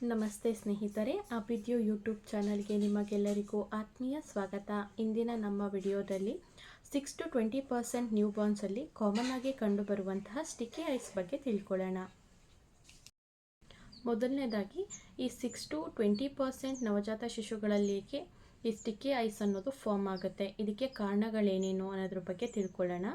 ನಮಸ್ತೆ ಸ್ನೇಹಿತರೆ ಅಭಿದ್ಯೋ ಯೂಟ್ಯೂಬ್ ಚಾನಲ್ಗೆ ನಿಮಗೆಲ್ಲರಿಗೂ ಆತ್ಮೀಯ ಸ್ವಾಗತ. ಇಂದಿನ ನಮ್ಮ ವಿಡಿಯೋದಲ್ಲಿ six to twenty percent new ಬಾರ್ನ್ಸಲ್ಲಿ common ಆಗಿ ಕಂಡುಬರುವಂತಹ ಸ್ಟಿಕ್ಕಿ ಐಸ್ ಬಗ್ಗೆ ತಿಳ್ಕೊಳ್ಳೋಣ. ಮೊದಲನೇದಾಗಿ, ಈ ಸಿಕ್ಸ್ ಟು ಟ್ವೆಂಟಿ ಪರ್ಸೆಂಟ್ ನವಜಾತ ಶಿಶುಗಳಲ್ಲಿ ಏಕೆ ಈ ಸ್ಟಿಕ್ಕಿ ಐಸ್ ಅನ್ನೋದು ಫಾರ್ಮ್ ಆಗುತ್ತೆ? ಇದಕ್ಕೆ ಕಾರಣಗಳೇನೇನು ಅನ್ನೋದ್ರ ಬಗ್ಗೆ ತಿಳ್ಕೊಳ್ಳೋಣ.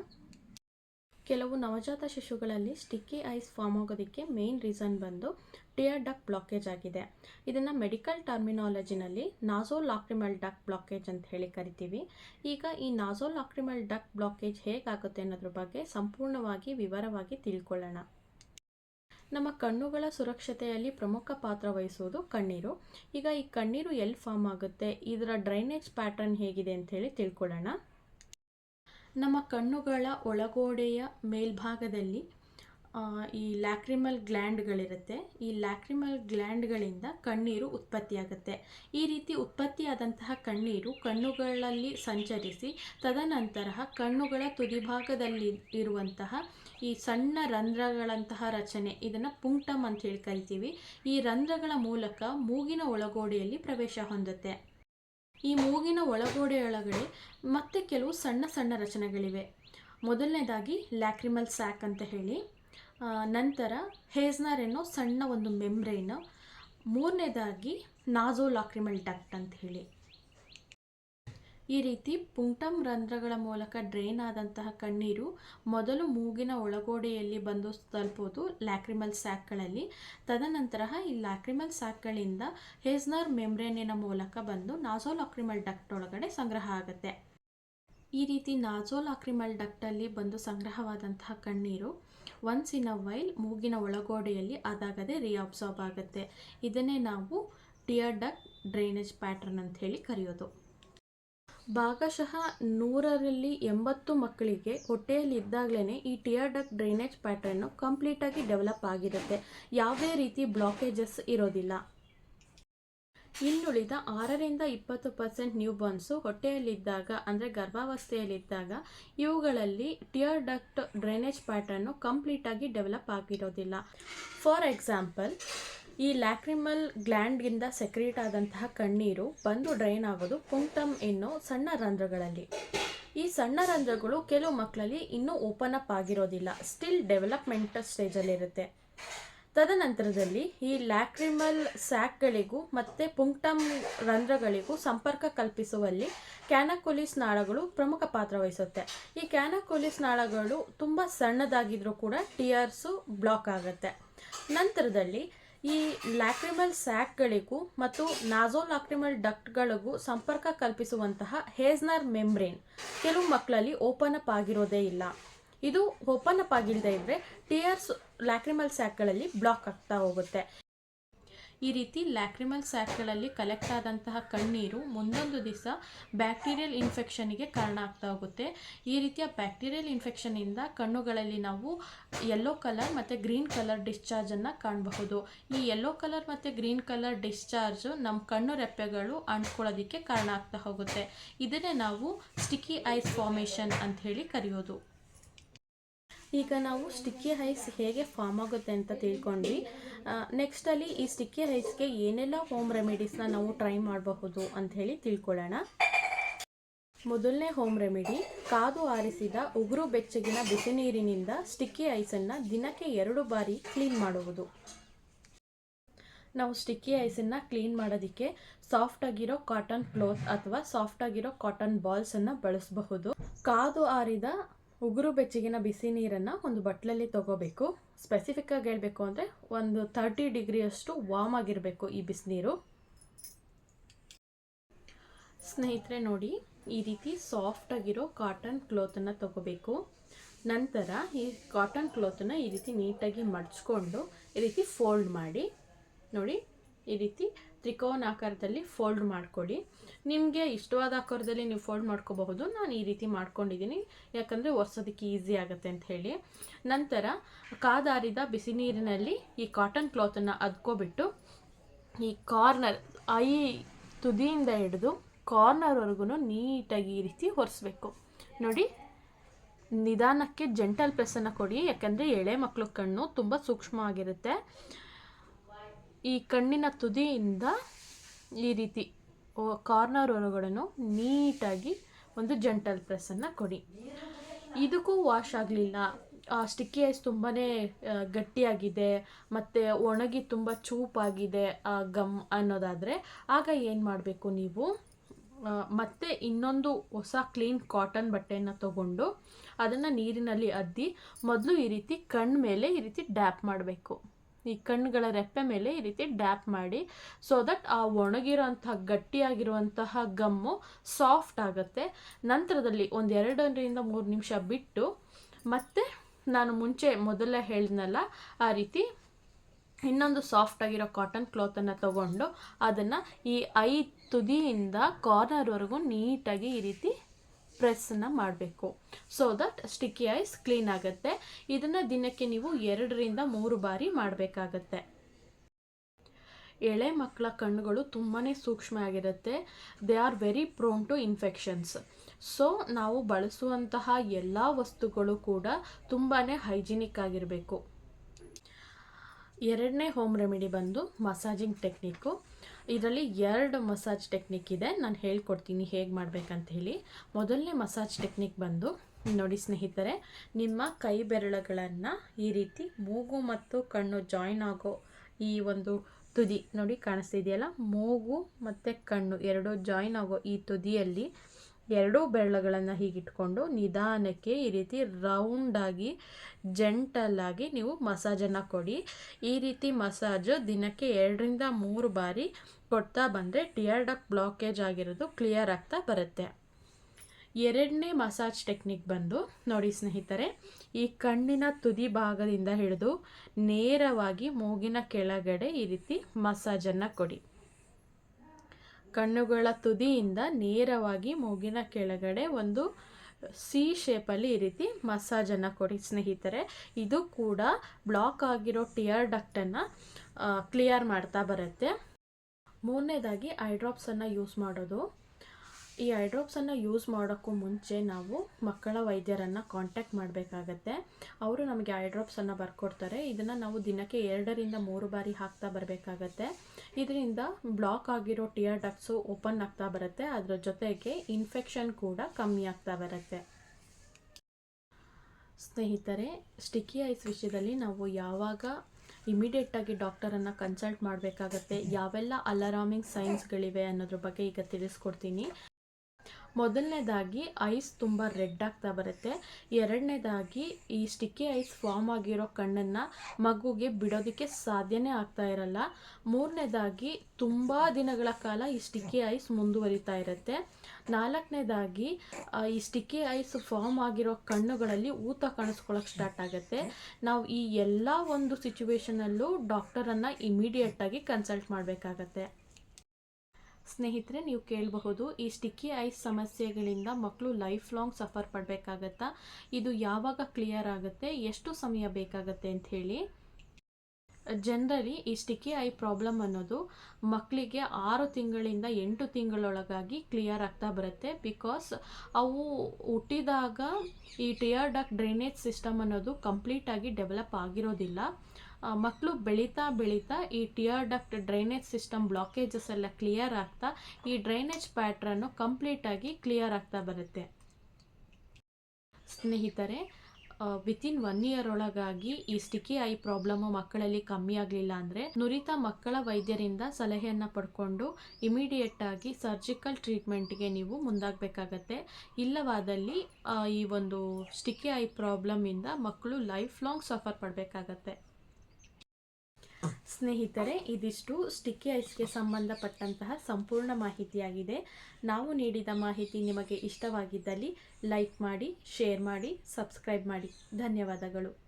ಕೆಲವು ನವಜಾತ ಶಿಶುಗಳಲ್ಲಿ ಸ್ಟಿಕ್ಕಿ ಐಸ್ ಫಾರ್ಮ್ ಆಗೋದಕ್ಕೆ ಮೇನ್ ರೀಸನ್ ಬಂದು ಟಿಯರ್ ಡಕ್ ಬ್ಲಾಕೇಜ್ ಆಗಿದೆ. ಇದನ್ನು ಮೆಡಿಕಲ್ ಟರ್ಮಿನಾಲಜಿನಲ್ಲಿ ನಾಸೋಲಾಕ್ರಿಮಲ್ ಡಕ್ ಬ್ಲಾಕೇಜ್ ಅಂತ ಹೇಳಿ ಕರಿತೀವಿ. ಈಗ ಈ ನಾಸೋಲಾಕ್ರಿಮಲ್ ಡಕ್ ಬ್ಲಾಕೇಜ್ ಹೇಗಾಗುತ್ತೆ ಅನ್ನೋದ್ರ ಬಗ್ಗೆ ಸಂಪೂರ್ಣವಾಗಿ ವಿವರವಾಗಿ ತಿಳ್ಕೊಳ್ಳೋಣ. ನಮ್ಮ ಕಣ್ಣುಗಳ ಸುರಕ್ಷತೆಯಲ್ಲಿ ಪ್ರಮುಖ ಪಾತ್ರ ವಹಿಸುವುದು ಕಣ್ಣೀರು. ಈಗ ಈ ಕಣ್ಣೀರು ಎಲ್ಲಿ ಫಾರ್ಮ್ ಆಗುತ್ತೆ? ಇದರ ಡ್ರೈನೇಜ್ ಪ್ಯಾಟರ್ನ್ ಹೇಗಿದೆ ಅಂತ ಹೇಳಿ ತಿಳ್ಕೊಳ್ಳೋಣ. ನಮ್ಮ ಕಣ್ಣುಗಳ ಒಳಗೋಡೆಯ ಮೇಲ್ಭಾಗದಲ್ಲಿ ಈ ಲ್ಯಾಕ್ರಿಮಲ್ ಗ್ಲ್ಯಾಂಡ್ಗಳಿರುತ್ತೆ. ಈ ಲ್ಯಾಕ್ರಿಮಲ್ ಗ್ಲ್ಯಾಂಡ್ಗಳಿಂದ ಕಣ್ಣೀರು ಉತ್ಪತ್ತಿಯಾಗುತ್ತೆ. ಈ ರೀತಿ ಉತ್ಪತ್ತಿಯಾದಂತಹ ಕಣ್ಣೀರು ಕಣ್ಣುಗಳಲ್ಲಿ ಸಂಚರಿಸಿ, ತದನಂತರ ಕಣ್ಣುಗಳ ತುದಿಭಾಗದಲ್ಲಿ ಇರುವಂತಹ ಈ ಸಣ್ಣ ರಂಧ್ರಗಳಂತಹ ರಚನೆ, ಇದನ್ನು ಪುಂಕ್ಟಮ್ ಅಂತ ಹೇಳಿ, ಕರಿತೀವಿ. ಈ ರಂಧ್ರಗಳ ಮೂಲಕ ಮೂಗಿನ ಒಳಗೋಡೆಯಲ್ಲಿ ಪ್ರವೇಶ ಹೊಂದುತ್ತೆ. ಈ ಮೂಗಿನ ಒಳಗೋಡೆಯೊಳಗಡೆ ಮತ್ತೆ ಕೆಲವು ಸಣ್ಣ ಸಣ್ಣ ರಚನೆಗಳಿವೆ. ಮೊದಲನೇದಾಗಿ ಲ್ಯಾಕ್ರಿಮಲ್ ಸ್ಯಾಕ್ ಅಂತ ಹೇಳಿ. ನಂತರ ಹೇಸ್ನರ್ ಎನ್ನೋ ಸಣ್ಣ ಒಂದು ಮೆಮ್ರೈನ್ ಮೂರನೇದಾಗಿ ನಾಜೋ ಲಾಕ್ರಿಮಲ್ ಡಕ್ಟ್ ಅಂತ ಹೇಳಿ. ಈ ರೀತಿ ಪುಂಕ್ಟಮ್ ರಂಧ್ರಗಳ ಮೂಲಕ ಡ್ರೈನ್ ಆದಂತಹ ಕಣ್ಣೀರು ಮೊದಲು ಮೂಗಿನ ಒಳಗೋಡೆಯಲ್ಲಿ ಬಂದು ತಲುಪೋದು ಲ್ಯಾಕ್ರಿಮಲ್ ಸ್ಯಾಕ್ಗಳಲ್ಲಿ. ತದನಂತರ ಈ ಲ್ಯಾಕ್ರಿಮಲ್ ಸ್ಯಾಕ್ಗಳಿಂದ ಹೇಸ್ನರ್ ಮೆಮ್ರೇನಿನ ಮೂಲಕ ಬಂದು ನಾಸೋಲಾಕ್ರಿಮಲ್ ಡಕ್ಟ್ ಒಳಗಡೆ ಸಂಗ್ರಹ ಆಗುತ್ತೆ. ಈ ರೀತಿ ನಾಸೋಲಾಕ್ರಿಮಲ್ ಡಕ್ಟಲ್ಲಿ ಬಂದು ಸಂಗ್ರಹವಾದಂತಹ ಕಣ್ಣೀರು ಒನ್ಸ್ ಇನ್ ಅ ವೈಲ್ ಮೂಗಿನ ಒಳಗೋಡೆಯಲ್ಲಿ ಅದಾಗದೆ ರಿಅಬ್ಸಾರ್ಬ್ ಆಗುತ್ತೆ. ಇದನ್ನೇ ನಾವು ಟಿಯರ್ ಡಕ್ ಡ್ರೈನೇಜ್ ಪ್ಯಾಟರ್ನ್ ಅಂತ ಹೇಳಿ ಕರೆಯೋದು. ಭಾಗಶಃ ನೂರರಲ್ಲಿ ಎಂಬತ್ತು ಮಕ್ಕಳಿಗೆ ಹೊಟ್ಟೆಯಲ್ಲಿ ಇದ್ದಾಗಲೇ ಈ ಟಿಯರ್ ಡಕ್ ಡ್ರೈನೇಜ್ ಪ್ಯಾಟರ್ನು ಕಂಪ್ಲೀಟಾಗಿ ಡೆವಲಪ್ ಆಗಿರುತ್ತೆ. ಯಾವುದೇ ರೀತಿ ಬ್ಲಾಕೇಜಸ್ ಇರೋದಿಲ್ಲ. ಇನ್ನುಳಿದ ಆರರಿಂದ ಇಪ್ಪತ್ತು ಪರ್ಸೆಂಟ್ ನ್ಯೂ ಬಾರ್ನ್ಸು ಹೊಟ್ಟೆಯಲ್ಲಿದ್ದಾಗ, ಅಂದರೆ ಗರ್ಭಾವಸ್ಥೆಯಲ್ಲಿದ್ದಾಗ, ಇವುಗಳಲ್ಲಿ ಟಿಯರ್ ಡಕ್ಟ್ ಡ್ರೈನೇಜ್ ಪ್ಯಾಟರ್ನು ಕಂಪ್ಲೀಟಾಗಿ ಡೆವಲಪ್ ಆಗಿರೋದಿಲ್ಲ. ಫಾರ್ ಎಕ್ಸಾಂಪಲ್ ಈ ಲ್ಯಾಕ್ರಿಮಲ್ ಗ್ಲ್ಯಾಂಡ್ಗಿಂದ ಸೆಕ್ರೇಟ್ ಆದಂತಹ ಕಣ್ಣೀರು ಬಂದು ಡ್ರೈನ್ ಆಗೋದು ಪುಂಕ್ಟಮ್ ಎನ್ನೋ ಸಣ್ಣ ರಂಧ್ರಗಳಲ್ಲಿ. ಈ ಸಣ್ಣ ರಂಧ್ರಗಳು ಕೆಲವು ಮಕ್ಕಳಲ್ಲಿ ಇನ್ನೂ ಓಪನ್ ಅಪ್ ಆಗಿರೋದಿಲ್ಲ, ಸ್ಟಿಲ್ ಡೆವಲಪ್ಮೆಂಟ್ ಸ್ಟೇಜಲ್ಲಿರುತ್ತೆ. ತದನಂತರದಲ್ಲಿ ಈ ಲ್ಯಾಕ್ರಿಮಲ್ ಸ್ಯಾಕ್ಗಳಿಗೂ ಮತ್ತು ಪುಂಕ್ಟಮ್ ರಂಧ್ರಗಳಿಗೂ ಸಂಪರ್ಕ ಕಲ್ಪಿಸುವಲ್ಲಿ ಕ್ಯಾನಕೋಲಿಸ್ ನಾಳಗಳು ಪ್ರಮುಖ ಪಾತ್ರ ವಹಿಸುತ್ತೆ. ಈ ಕ್ಯಾನಕೋಲಿಸ್ ನಾಳಗಳು ತುಂಬ ಸಣ್ಣದಾಗಿದ್ರೂ ಕೂಡ ಟಿಯರ್ಸು ಬ್ಲಾಕ್ ಆಗುತ್ತೆ. ನಂತರದಲ್ಲಿ ಈ ಲ್ಯಾಕ್ರಿಮಲ್ ಸ್ಯಾಕ್ಗಳಿಗೂ ಮತ್ತು ನಾಸೋಲಾಕ್ರಿಮಲ್ ಡಕ್ಟ್ಗಳಿಗೂ ಸಂಪರ್ಕ ಕಲ್ಪಿಸುವಂತಹ ಹೇಸ್ನರ್ ಮೆಮ್ರೇನ್ ಕೆಲವು ಮಕ್ಕಳಲ್ಲಿ ಓಪನ್ ಅಪ್ ಆಗಿರೋದೇ ಇಲ್ಲ. ಇದು ಓಪನ್ ಅಪ್ ಆಗಿಲ್ಲದೆ ಇದ್ದರೆ ಟಿಯರ್ಸ್ ಲ್ಯಾಕ್ರಿಮಲ್ ಸ್ಯಾಕ್ಗಳಲ್ಲಿ ಬ್ಲಾಕ್ ಆಗ್ತಾ ಹೋಗುತ್ತೆ. ಈ ರೀತಿ ಲ್ಯಾಕ್ರಿಮಲ್ ಸ್ಯಾಕ್ಗಳಲ್ಲಿ ಕಲೆಕ್ಟ್ ಆದಂತಹ ಕಣ್ಣೀರು ಮುಂದೊಂದು ದಿವಸ ಬ್ಯಾಕ್ಟೀರಿಯಲ್ ಇನ್ಫೆಕ್ಷನ್ಗೆ ಕಾರಣ ಆಗ್ತಾ ಹೋಗುತ್ತೆ. ಈ ರೀತಿಯ ಬ್ಯಾಕ್ಟೀರಿಯಲ್ ಇನ್ಫೆಕ್ಷನಿಂದ ಕಣ್ಣುಗಳಲ್ಲಿ ನಾವು ಯೆಲ್ಲೋ ಕಲರ್ ಮತ್ತು ಗ್ರೀನ್ ಕಲರ್ ಡಿಸ್ಚಾರ್ಜನ್ನು ಕಾಣಬಹುದು. ಈ ಯೆಲ್ಲೋ ಕಲರ್ ಮತ್ತು ಗ್ರೀನ್ ಕಲರ್ ಡಿಸ್ಚಾರ್ಜು ನಮ್ಮ ಕಣ್ಣು ರೆಪ್ಪೆಗಳು ಅಂಟ್ಕೊಳ್ಳೋದಕ್ಕೆ ಕಾರಣ ಆಗ್ತಾ ಹೋಗುತ್ತೆ. ಇದನ್ನೇ ನಾವು ಸ್ಟಿಕ್ಕಿ ಐಸ್ ಫಾರ್ಮೇಷನ್ ಅಂತ ಹೇಳಿ ಕರೆಯೋದು. ಈಗ ನಾವು ಸ್ಟಿಕ್ಕಿ ಐಸ್ ಹೇಗೆ ಫಾರ್ಮ್ ಆಗುತ್ತೆ ಅಂತ ತಿಳ್ಕೊಂಡ್ವಿ. ನೆಕ್ಸ್ಟಲ್ಲಿ ಈ ಸ್ಟಿಕ್ಕಿ ಐಸ್ಗೆ ಏನೆಲ್ಲ ಹೋಮ್ ರೆಮಿಡೀಸ್ನ ನಾವು ಟ್ರೈ ಮಾಡಬಹುದು ಅಂತ ಹೇಳಿ ತಿಳ್ಕೊಳ್ಳೋಣ. ಮೊದಲನೇ ಹೋಮ್ ರೆಮಿಡಿ ಕಾದು ಆರಿಸಿದ ಉಗುರು ಬೆಚ್ಚಗಿನ ಬಿಸಿ ನೀರಿನಿಂದ ಸ್ಟಿಕ್ಕಿ ಐಸನ್ನು ದಿನಕ್ಕೆ ಎರಡು ಬಾರಿ ಕ್ಲೀನ್ ಮಾಡುವುದು. ನಾವು ಸ್ಟಿಕ್ಕಿ ಐಸನ್ನು ಕ್ಲೀನ್ ಮಾಡೋದಕ್ಕೆ ಸಾಫ್ಟ್ ಆಗಿರೋ ಕಾಟನ್ ಕ್ಲೋತ್ ಅಥವಾ ಸಾಫ್ಟ್ ಆಗಿರೋ ಕಾಟನ್ ಬಾಲ್ಸನ್ನು ಬಳಸಬಹುದು. ಕಾದು ಆರಿದ ಉಗುರು ಬೆಚ್ಚಗಿನ ಬಿಸಿ ನೀರನ್ನು ಒಂದು ಬಟ್ಲಲ್ಲಿ ತಗೋಬೇಕು. ಸ್ಪೆಸಿಫಿಕ್ಕಾಗಿ ಹೇಳಬೇಕು ಅಂದರೆ ಒಂದು ತರ್ಟಿ ಡಿಗ್ರಿಯಷ್ಟು ವಾಮ್ ಆಗಿರಬೇಕು ಈ ಬಿಸಿನೀರು ಸ್ನೇಹಿತರೆ ನೋಡಿ, ಈ ರೀತಿ ಸಾಫ್ಟ್ ಆಗಿರೋ ಕಾಟನ್ ಕ್ಲೋತನ್ನು ತಗೋಬೇಕು. ನಂತರ ಈ ಕಾಟನ್ ಕ್ಲೋತನ್ನು ಈ ರೀತಿ ನೀಟಾಗಿ ಮಡ್ಚ್ಕೊಂಡು ಈ ರೀತಿ ಫೋಲ್ಡ್ ಮಾಡಿ ನೋಡಿ ಈ ರೀತಿ ತ್ರಿಕೋನ ಆಕಾರದಲ್ಲಿ ಫೋಲ್ಡ್ ಮಾಡ್ಕೊಳ್ಳಿ. ನಿಮಗೆ ಇಷ್ಟವಾದ ಆಕಾರದಲ್ಲಿ ನೀವು ಫೋಲ್ಡ್ ಮಾಡ್ಕೋಬಹುದು. ನಾನು ಈ ರೀತಿ ಮಾಡ್ಕೊಂಡಿದ್ದೀನಿ. ಯಾಕಂದರೆ ಒರೆಸೋದಕ್ಕೆ ಈಸಿ ಆಗುತ್ತೆ ಅಂತ ಹೇಳಿ. ನಂತರ ಕಾದಾರಿದ ಬಿಸಿ ನೀರಿನಲ್ಲಿ ಈ ಕಾಟನ್ ಕ್ಲಾತನ್ನು ಅದ್ಕೋಬಿಟ್ಟು ಈ ಕಾರ್ನರ್ ಐ ತುದಿಯಿಂದ ಹಿಡಿದು ಕಾರ್ನರ್ವರೆಗೂ ನೀಟಾಗಿ ಈ ರೀತಿ ಒರೆಸ್ಬೇಕು. ನೋಡಿ, ನಿಧಾನಕ್ಕೆ ಜೆಂಟಲ್ ಪ್ರೆಸ್ಸನ್ನು ಕೊಡಿ. ಯಾಕಂದರೆ ಎಳೆ ಮಕ್ಕಳು ಕಣ್ಣು ತುಂಬ ಸೂಕ್ಷ್ಮ ಆಗಿರುತ್ತೆ. ಈ ಕಣ್ಣಿನ ತುದಿಯಿಂದ ಈ ರೀತಿ ಕಾರ್ನರ್ ಒಳಗಡೆನೂ ನೀಟಾಗಿ ಒಂದು ಜಂಟಲ್ ಪ್ರೆಸ್ಸನ್ನು ಕೊಡಿ. ಇದಕ್ಕೂ ವಾಶ್ ಆಗಲಿಲ್ಲ. ಸ್ಟಿಕ್ಕಿ ಐಸ್ ತುಂಬಾ ಗಟ್ಟಿಯಾಗಿದೆ, ಮತ್ತು ಒಣಗಿ ತುಂಬ ಚೂಪಾಗಿದೆ ಗಮ್ ಅನ್ನೋದಾದರೆ, ಆಗ ಏನು ಮಾಡಬೇಕು ನೀವು? ಮತ್ತೆ ಇನ್ನೊಂದು ಹೊಸ ಕ್ಲೀನ್ ಕಾಟನ್ ಬಟ್ಟೆಯನ್ನು ತಗೊಂಡು, ಅದನ್ನು ನೀರಿನಲ್ಲಿ ಅದ್ದಿ, ಮೊದಲು ಈ ರೀತಿ ಕಣ್ಣ ಮೇಲೆ ಈ ರೀತಿ ಡ್ಯಾಪ್ ಮಾಡಬೇಕು. ಈ ಕಣ್ಣುಗಳ ರೆಪ್ಪೆ ಮೇಲೆ ಈ ರೀತಿ ಡ್ಯಾಪ್ ಮಾಡಿ ಸೊ ದಟ್ ಆ ಒಣಗಿರೋಂತಹ ಗಟ್ಟಿಯಾಗಿರುವಂತಹ ಗಮ್ಮು ಸಾಫ್ಟ್ ಆಗುತ್ತೆ. ನಂತರದಲ್ಲಿ ಒಂದು ಎರಡರಿಂದ ಮೂರು ನಿಮಿಷ ಬಿಟ್ಟು ಮತ್ತೆ ನಾನು ಮುಂಚೆ ಮೊದಲೇ ಹೇಳಿದ್ನಲ್ಲ, ಆ ರೀತಿ ಇನ್ನೊಂದು ಸಾಫ್ಟ್ ಆಗಿರೋ ಕಾಟನ್ ಕ್ಲಾತನ್ನು ತಗೊಂಡು ಅದನ್ನು ಈ ಐ ತುದಿಯಿಂದ ಕಾರ್ನರ್ವರೆಗೂ ನೀಟಾಗಿ ಈ ರೀತಿ ಪ್ರೆಸ್ಸನ್ನು ಮಾಡಬೇಕು. So that sticky eyes clean ಆಗುತ್ತೆ. ಇದನ್ನು ದಿನಕ್ಕೆ ನೀವು ಎರಡರಿಂದ ಮೂರು ಬಾರಿ ಮಾಡಬೇಕಾಗತ್ತೆ. ಎಳೆ ಮಕ್ಕಳ ಕಣ್ಣುಗಳು ತುಂಬಾ ಸೂಕ್ಷ್ಮ ಆಗಿರುತ್ತೆ they are very prone to infections so ನಾವು ಬಳಸುವಂತಹ ಎಲ್ಲ ವಸ್ತುಗಳು ಕೂಡ ತುಂಬಾ ಹೈಜಿನಿಕ್ ಆಗಿರಬೇಕು. ಎರಡನೇ ಹೋಮ್ ರೆಮಿಡಿ ಬಂದು ಮಸಾಜಿಂಗ್ ಟೆಕ್ನಿಕ್ಕು ಇದರಲ್ಲಿ ಎರಡು ಮಸಾಜ್ ಟೆಕ್ನಿಕ್ ಇದೆ. ನಾನು ಹೇಳ್ಕೊಡ್ತೀನಿ ಹೇಗೆ ಮಾಡಬೇಕಂತ ಹೇಳಿ. ಮೊದಲನೇ ಮಸಾಜ್ ಟೆಕ್ನಿಕ್ ಬಂದು, ನೋಡಿ ಸ್ನೇಹಿತರೆ, ನಿಮ್ಮ ಕೈ ಬೆರಳುಗಳನ್ನು ಈ ರೀತಿ ಮೂಗು ಮತ್ತು ಕಣ್ಣು ಜಾಯಿನ್ ಆಗೋ ಈ ಒಂದು ತುದಿ, ನೋಡಿ ಕಾಣಿಸ್ತಿದೆಯಲ್ಲ ಮೂಗು ಮತ್ತು ಕಣ್ಣು ಎರಡು ಜಾಯಿನ್ ಆಗೋ ಈ ತುದಿಯಲ್ಲಿ ಎರಡೂ ಬೆರಳುಗಳನ್ನು ಹೀಗಿಟ್ಕೊಂಡು ನಿಧಾನಕ್ಕೆ ಈ ರೀತಿ ರೌಂಡಾಗಿ ಜಂಟಲ್ಲಾಗಿ ನೀವು ಮಸಾಜನ್ನು ಕೊಡಿ. ಈ ರೀತಿ ಮಸಾಜು ದಿನಕ್ಕೆ ಎರಡರಿಂದ ಮೂರು ಬಾರಿ ಕೊಡ್ತಾ ಬಂದರೆ ಟಿಯರ್ ಡಕ್ ಬ್ಲಾಕೇಜ್ ಆಗಿರೋದು ಕ್ಲಿಯರ್ ಆಗ್ತಾ ಬರುತ್ತೆ. ಎರಡನೇ ಮಸಾಜ್ ಟೆಕ್ನಿಕ್ ಬಂದು ನೋಡಿ ಸ್ನೇಹಿತರೆ, ಈ ಕಣ್ಣಿನ ತುದಿ ಭಾಗದಿಂದ ಹಿಡಿದು ನೇರವಾಗಿ ಮೂಗಿನ ಕೆಳಗಡೆ ಈ ರೀತಿ ಮಸಾಜನ್ನು ಕೊಡಿ. ಕಣ್ಣುಗಳ ತುದಿಯಿಂದ ನೇರವಾಗಿ ಮೂಗಿನ ಕೆಳಗಡೆ ಒಂದು ಸಿ ಶೇಪಲ್ಲಿ ಈ ರೀತಿ ಮಸಾಜನ್ನು ಕೊಡಿ ಸ್ನೇಹಿತರೆ. ಇದು ಕೂಡ ಬ್ಲಾಕ್ ಆಗಿರೋ ಟಿಯರ್ ಡಕ್ಟನ್ನು ಕ್ಲಿಯರ್ ಮಾಡ್ತಾ ಬರುತ್ತೆ. ಮೂರನೇದಾಗಿ ಐ ಡ್ರಾಪ್ಸನ್ನು ಯೂಸ್ ಮಾಡೋದು. ಈ ಐ ಡ್ರಾಪ್ಸನ್ನು ಯೂಸ್ ಮಾಡೋಕ್ಕೂ ಮುಂಚೆ ನಾವು ಮಕ್ಕಳ ವೈದ್ಯರನ್ನು ಕಾಂಟ್ಯಾಕ್ಟ್ ಮಾಡಬೇಕಾಗತ್ತೆ. ಅವರು ನಮಗೆ ಐ ಡ್ರಾಪ್ಸನ್ನು ಬರ್ಕೊಡ್ತಾರೆ. ಇದನ್ನು ನಾವು ದಿನಕ್ಕೆ ಎರಡರಿಂದ ಮೂರು ಬಾರಿ ಹಾಕ್ತಾ ಬರಬೇಕಾಗತ್ತೆ. ಇದರಿಂದ ಬ್ಲಾಕ್ ಆಗಿರೋ ಟಿಯರ್ ಡಕ್ಸು ಓಪನ್ ಆಗ್ತಾ ಬರುತ್ತೆ. ಅದರ ಜೊತೆಗೆ ಇನ್ಫೆಕ್ಷನ್ ಕೂಡ ಕಮ್ಮಿ ಆಗ್ತಾ ಬರುತ್ತೆ. ಸ್ನೇಹಿತರೆ ಸ್ಟಿಕ್ಕಿ ಐಸ್ ವಿಷಯದಲ್ಲಿ ನಾವು ಯಾವಾಗ ಇಮಿಡಿಯೇಟಾಗಿ ಡಾಕ್ಟರನ್ನು ಕನ್ಸಲ್ಟ್ ಮಾಡಬೇಕಾಗತ್ತೆ, ಯಾವೆಲ್ಲ ಅಲಾರಾಮಿಂಗ್ ಸೈನ್ಸ್ಗಳಿವೆ ಅನ್ನೋದ್ರ ಬಗ್ಗೆ ಈಗ ತಿಳಿಸ್ಕೊಡ್ತೀನಿ. ಮೊದಲನೇದಾಗಿ ಐಸ್ ತುಂಬ ರೆಡ್ ಆಗ್ತಾ ಬರುತ್ತೆ. ಎರಡನೇದಾಗಿ ಈ ಸ್ಟಿಕ್ಕಿ ಐಸ್ ಫಾರ್ಮ್ ಆಗಿರೋ ಕಣ್ಣನ್ನು ಮಗುಗೆ ಬಿಡೋದಕ್ಕೆ ಸಾಧ್ಯನೇ ಆಗ್ತಾ ಇರಲ್ಲ. ಮೂರನೇದಾಗಿ ತುಂಬ ದಿನಗಳ ಕಾಲ ಈ ಸ್ಟಿಕ್ಕಿ ಐಸ್ ಮುಂದುವರಿತಾ ಇರುತ್ತೆ. ನಾಲ್ಕನೇದಾಗಿ ಈ ಸ್ಟಿಕ್ಕಿ ಐಸ್ ಫಾರ್ಮ್ ಆಗಿರೋ ಕಣ್ಣುಗಳಲ್ಲಿ ಊತ ಕಾಣಿಸ್ಕೊಳ್ಳೋಕೆ ಸ್ಟಾರ್ಟ್ ಆಗುತ್ತೆ. ನಾವು ಈ ಎಲ್ಲ ಒಂದು ಸಿಚುವೇಶನಲ್ಲೂ ಡಾಕ್ಟರನ್ನು ಇಮಿಡಿಯೇಟಾಗಿ ಕನ್ಸಲ್ಟ್ ಮಾಡಬೇಕಾಗತ್ತೆ. ಸ್ನೇಹಿತರೆ, ನೀವು ಕೇಳಬಹುದು, ಈ ಸ್ಟಿಕ್ಕಿ ಐಸ್ ಸಮಸ್ಯೆಗಳಿಂದ ಮಕ್ಕಳು ಲೈಫ್ ಲಾಂಗ್ ಸಫರ್ ಪಡಬೇಕಾಗತ್ತಾ? ಇದು ಯಾವಾಗ ಕ್ಲಿಯರ್ ಆಗುತ್ತೆ? ಎಷ್ಟು ಸಮಯ ಬೇಕಾಗತ್ತೆ ಅಂತ ಹೇಳಿ. ಜನರಲಿ ಈ ಸ್ಟಿಕ್ಕಿ ಐ ಪ್ರಾಬ್ಲಮ್ ಅನ್ನೋದು ಮಕ್ಕಳಿಗೆ ಆರು ತಿಂಗಳಿಂದ ಎಂಟು ತಿಂಗಳೊಳಗಾಗಿ ಕ್ಲಿಯರ್ ಆಗ್ತಾ ಬರುತ್ತೆ. ಬಿಕಾಸ್ ಅವು ಹುಟ್ಟಿದಾಗ ಈ ಟಿಯರ್ ಡಕ್ ಡ್ರೈನೇಜ್ ಸಿಸ್ಟಮ್ ಅನ್ನೋದು ಕಂಪ್ಲೀಟಾಗಿ ಡೆವಲಪ್ ಆಗಿರೋದಿಲ್ಲ. ಮಕ್ಕಳು ಬೆಳೀತಾ ಬೆಳೀತಾ ಈ tear duct drainage system blockages ಎಲ್ಲ ಕ್ಲಿಯರ್ ಆಗ್ತಾ, ಈ ಡ್ರೈನೇಜ್ ಪ್ಯಾಟ್ರನ್ನು ಕಂಪ್ಲೀಟಾಗಿ ಕ್ಲಿಯರ್ ಆಗ್ತಾ ಬರುತ್ತೆ. ಸ್ನೇಹಿತರೆ ವಿತಿನ್ ಒನ್ ಇಯರ್ ಒಳಗಾಗಿ ಈ ಸ್ಟಿಕ್ಕಿ ಐ ಪ್ರಾಬ್ಲಮ್ ಮಕ್ಕಳಲ್ಲಿ ಕಮ್ಮಿ ಆಗಲಿಲ್ಲ ಅಂದರೆ ನುರಿತ ಮಕ್ಕಳ ವೈದ್ಯರಿಂದ ಸಲಹೆಯನ್ನು ಪಡ್ಕೊಂಡು ಇಮಿಡಿಯೇಟ್ ಆಗಿ ಸರ್ಜಿಕಲ್ ಟ್ರೀಟ್ಮೆಂಟ್ಗೆ ನೀವು ಮುಂದಾಗಬೇಕಾಗತ್ತೆ. ಇಲ್ಲವಾದಲ್ಲಿ ಈ ಒಂದು ಸ್ಟಿಕ್ಕಿ ಐ ಪ್ರಾಬ್ಲಮಿಂದ ಮಕ್ಕಳು ಲೈಫ್ ಲಾಂಗ್ ಸಫರ್ ಪಡಬೇಕಾಗತ್ತೆ. ಸ್ನೇಹಿತರೆ, ಇದಿಷ್ಟು ಸ್ಟಿಕ್ಕಿ ಐಸ್ಗೆ ಸಂಬಂಧಪಟ್ಟಂತಹ ಸಂಪೂರ್ಣ ಮಾಹಿತಿಯಾಗಿದೆ. ನಾವು ನೀಡಿದ ಮಾಹಿತಿ ನಿಮಗೆ ಇಷ್ಟವಾಗಿದ್ದಲ್ಲಿ ಲೈಕ್ ಮಾಡಿ, ಶೇರ್ ಮಾಡಿ, ಸಬ್ಸ್ಕ್ರೈಬ್ ಮಾಡಿ. ಧನ್ಯವಾದಗಳು.